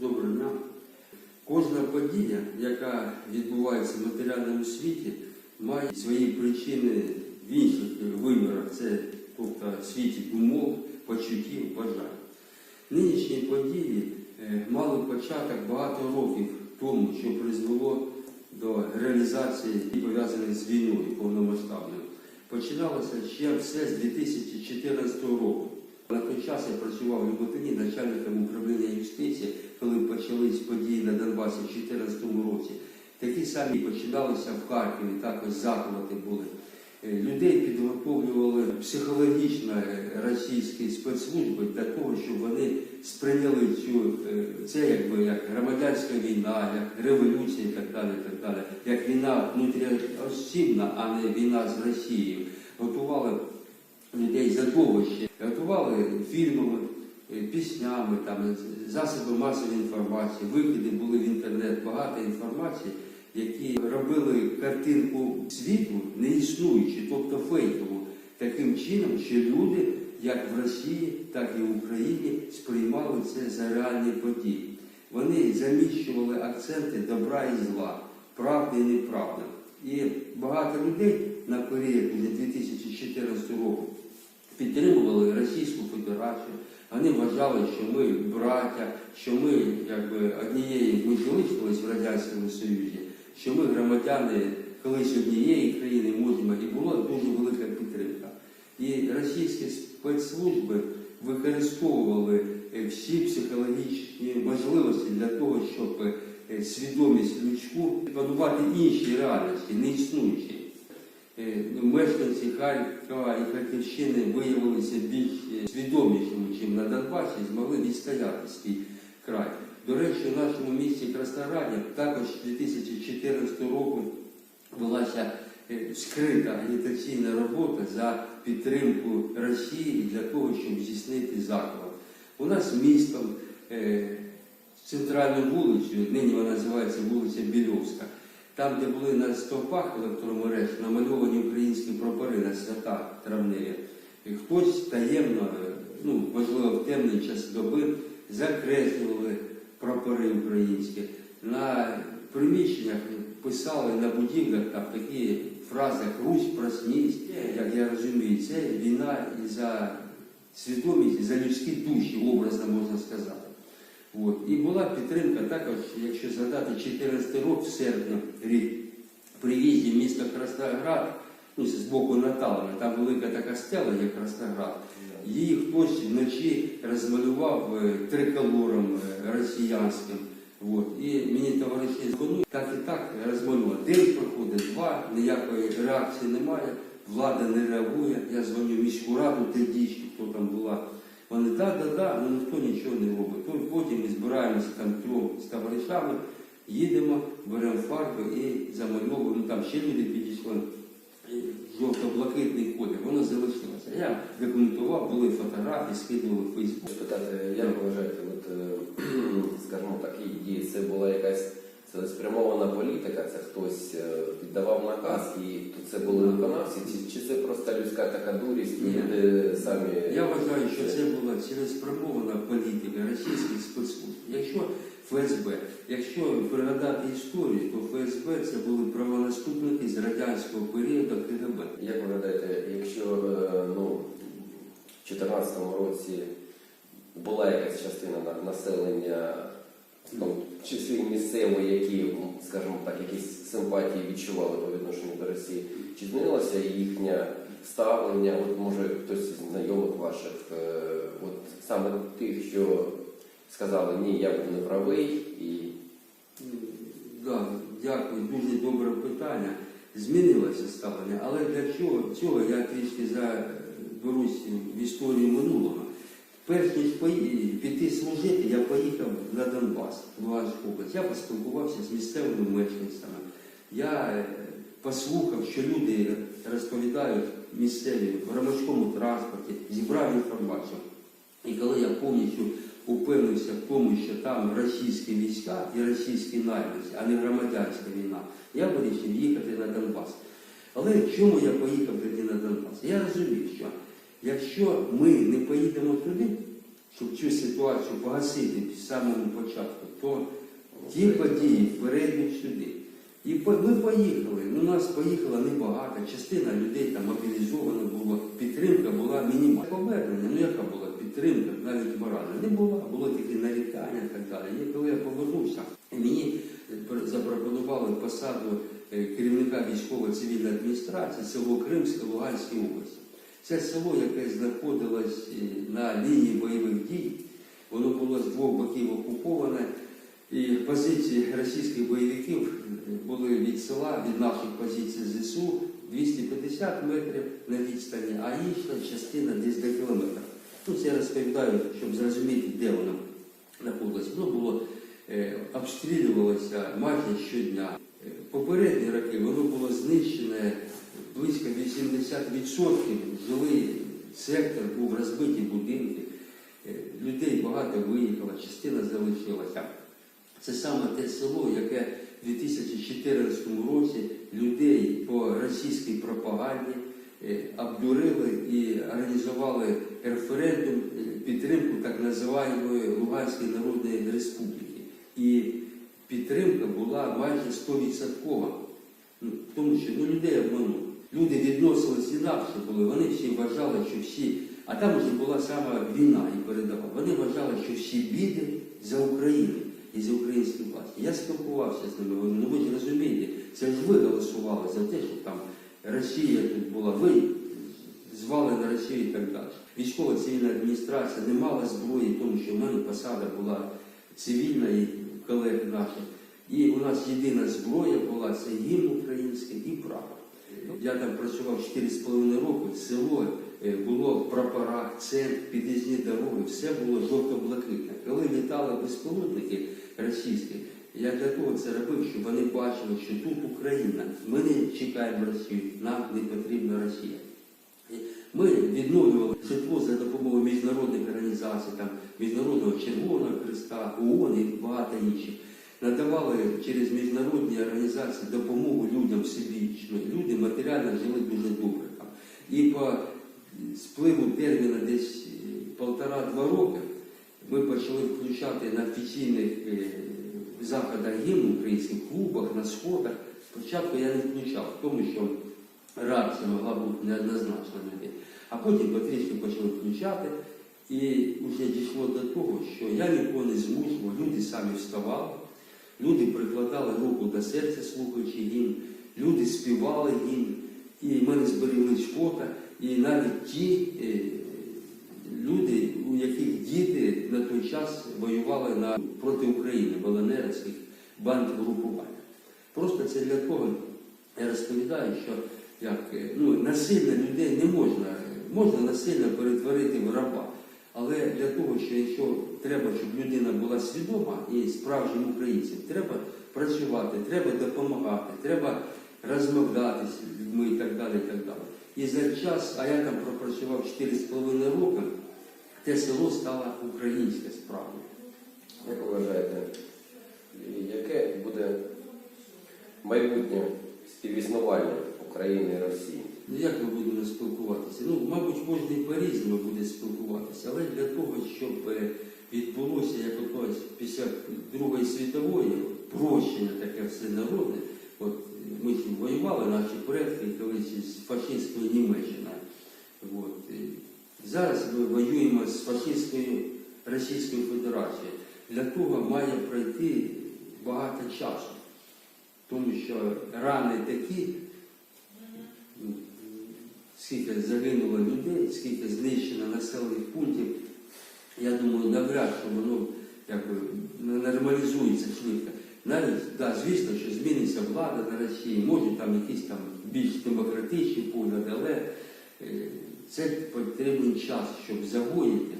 Доброго дня. Кожна подія, яка відбувається в матеріальному світі, має свої причини в інших вимірах. Це тобто світі думок, почуттів, бажань. Нинішні події е, мали початок багато років тому, що призвело до реалізації пов'язаних з війною повномасштабною. Починалося ще все з 2014 року. На той час я працював в Люботині начальником управління юстиції, коли почались події на Донбасі в 2014 році. Такі самі починалися в Харкові, також захвати були. Е, Людей підготовлювали психологічно е, російські спецслужби для того, щоб вони сприйняли цю е, це якби як громадянська війна, як революція і так далі, і так далі, як війна внутріосібна, а не війна з Росією. Готували людей задовище, готували фільмами, е, піснями, там, засоби масової інформації, викиди були в інтернет, багато інформації, які робили картинку світу неіснуючу, тобто фейкову, таким чином, що люди, як в Росії, так і в Україні, сприймали це за реальні події. Вони заміщували акценти добра і зла, правди і неправди. І багато людей на період 2014 року підтримували Російську Федерацію. Вони вважали, що ми браття, що ми якби однієї, ми залишились в Радянському Союзі, що ми громадяни колись однієї країни можемо, і була дуже велика підтримка. І російські спецслужби використовували е, всі психологічні можливості для того, щоб е, свідомість людську подувати інші реальності, не існуючі. Е, ну, Мешканці Харкова і Харківщини виявилися більш е, свідомішими, ніж на Донбасі, змогли відстояти свій край. До речі, в нашому місті Краснограді також 2014 року велася е, скрита агітаційна робота за підтримку Росії для того, щоб здійснити заклад. У нас містом центральну вулицю, нині вона називається вулиця Більовська, там, де були на стовпах електромереж намальовані українські прапори на свята травневі, хтось таємно, е, ну, можливо, в темний час доби закреслювали прапори українські. На приміщеннях писали на будівлях там такі фрази Русь, проснись, як я розумію, це війна і за свідомість, і за людські душі, образно можна сказати. От. І була підтримка також, якщо згадати 14 рік, в серпні при в'їзді в місто Красноград, ну, з боку Наталина, там велика така стела, як Красноград. Її хтось вночі розмалював е, триколором е, росіянським. От. І мені товариші дзвонять, так і так розмалював. День проходить, два, ніякої реакції немає, влада не реагує. Я дзвоню в міську раду, Тендічки, хто там була. Вони да, да, да, ну ніхто нічого не робить. Потім ми збираємося там трьох з товаришами, їдемо, беремо фарби і замальовуємо. Ну, Там ще люди підійшли. Жовто-блакитний колір, воно залишилося. Я документував, були фотографії, скидували в Фейсбук. Спитати, як ви вважаєте, от, е, скажімо, такі дії, це була якась цілеспрямована політика, це хтось віддавав наказ, і то це були виконавці, чи, чи це просто людська така дурість, і люди самі. Я вважаю, що це була цілеспрямована політика російських спецслужб. Якщо ФСБ, якщо пригадати історію, то ФСБ це були правонаступники з радянського періоду КГБ. Як ви гадаєте, якщо е, ну, в 2014 році була якась частина населення, ну, числі місцевої, які, скажімо так, якісь симпатії відчували по відношенню до Росії, чи змінилося їхнє ставлення, от може хтось з знайомих ваших, е, от саме тих, що сказали, ні, я був неправий, і Да, дякую, дуже добре питання. Змінилося ставлення, але для чого цього я трішки заберусь в історію минулого. Перш ніж піти служити, я поїхав на Донбас, в Луганську область. Я поспілкувався з місцевими мешканцями. Я е, послухав, що люди розповідають місцеві в громадському транспорті, зібрав інформацію. І коли я повністю упевнився в тому, що там російські війська і російські найманці, а не громадянська війна, я вирішив їхати на Донбас. Але чому я поїхав тоді на Донбас? Я розумів, що якщо ми не поїдемо туди, щоб цю ситуацію погасити з самого початку, то ті події перейдуть сюди. І ми поїхали. Ну, нас поїхало небагато, частина людей там мобілізована була, підтримка була мінімальна. Повернення, ну яка була підтримка, навіть моральна, не була, було такі нарікання і так далі. І коли я повернувся, мені запропонували посаду е, керівника військово-цивільної адміністрації село Кримське Луганської області. Це село, яке знаходилось е, на лінії бойових дій, воно було з двох боків окуповане. І позиції російських бойовиків е, були від села, від наших позицій ЗСУ 250 метрів на відстані, а інша частина десь до кілометра. Ну, це я розповідаю, щоб зрозуміти, де воно знаходилось. Воно було е, обстрілювалося майже щодня. Попередні роки воно було знищене близько 80%. Жилий сектор був розбиті будинки. Е, Людей багато виїхало, частина залишилася. Це саме те село, яке в 2014 році людей по російській пропаганді е, обдурили і організували референдум е, підтримку так називаємої Луганської Народної Республіки. І підтримка була майже 100%. Ну, тому що ну, людей обманули. Люди відносились інакше були, вони всі вважали, що всі, а там вже була сама війна і передова. Вони вважали, що всі біди за Україну і за українські власті. Я спілкувався з ними, вони, ну ви ж розумієте, це ж ви голосували за те, щоб там Росія тут була, ви звали на Росію і так далі. Військова цивільна адміністрація не мала зброї, тому що в мене посада була цивільна і колеги наші. І у нас єдина зброя була це гімн український і прапор. Я там працював 4,5 роки, село е, було в прапорах, центр, під'їзні дороги, все було жовто-блакитне. Коли літали безпілотники російські, я для того це робив, щоб вони бачили, що тут Україна. Ми не чекаємо Росію, нам не потрібна Росія. Ми відновлювали житло за допомогою міжнародних організацій, там, Міжнародного Червоного Христа, ООН і багато інших. Надавали через міжнародні організації допомогу людям всебічно. Люди матеріально жили дуже добре. І по спливу терміна десь е, полтора-два роки ми почали включати на офіційних е, заходах гімн українських клубах, на сходах. Спочатку я не включав, тому що реакція могла бути неоднозначна на людей. А потім потрішки почали включати. І вже дійшло до того, що я нікого не змушував, люди самі вставали, люди прикладали руку до серця, слухаючи гімн, люди співали гімн, і в мене зберіглись фото, і навіть ті е, люди, у яких діти на той час воювали на, проти України, в ЛНРських банд групувань. Просто це для того, я розповідаю, що як, е, ну, насильно людей не можна, можна насильно перетворити в раба. Але для того, що якщо треба, щоб людина була свідома і справжнім українцем, треба працювати, треба допомагати, треба розмовляти з людьми і так далі. І так далі. І за час, а я там пропрацював 4,5 роки, те село стало українське справді. Як ви вважаєте, яке буде майбутнє співіснування України і Росії? Ну як ми будемо спілкуватися? Ну, мабуть, кожен по-різному буде спілкуватися, але для того, щоб е, відбулося як ось після Другої світової прощення таке все народне, от ми ж воювали, наші предки колись із фашистською Німеччиною. От, зараз ми воюємо з фашистською Російською Федерацією. Для того має пройти багато часу, тому що рани такі скільки загинуло людей, скільки знищено населених пунктів, я думаю, навряд чи воно якби, нормалізується швидко. Навіть, да, звісно, що зміниться влада на Росії, може там якісь там більш демократичні погляди, але е, це потрібен час, щоб загоїти.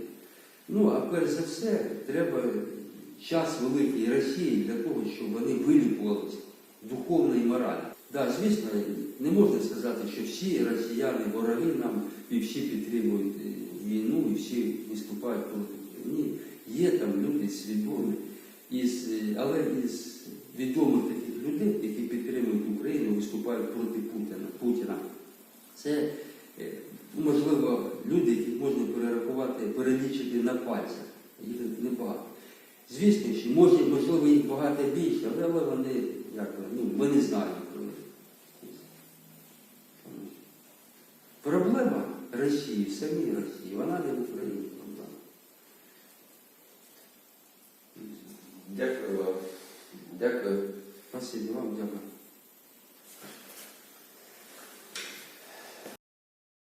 Ну, а перш за все, треба час великий Росії для того, щоб вони вилікувалися духовно і морально. Да, звісно, не можна сказати, що всі росіяни вороги нам і всі підтримують е, війну, і всі виступають проти. Ні, є там люди свідомі, із, е, але із відомих таких людей, які підтримують Україну, виступають проти Путіна. Путіна. Це е, можливо, люди, яких можна перерахувати, перелічити на пальцях. Їх небагато. Звісно, що може, можливо, їх багато більше, але вони, як, ну, ми не знаємо Росії, в самій Росії, вона не в Україні. Дякую вам. Дякую. Спасибо вам, дякую.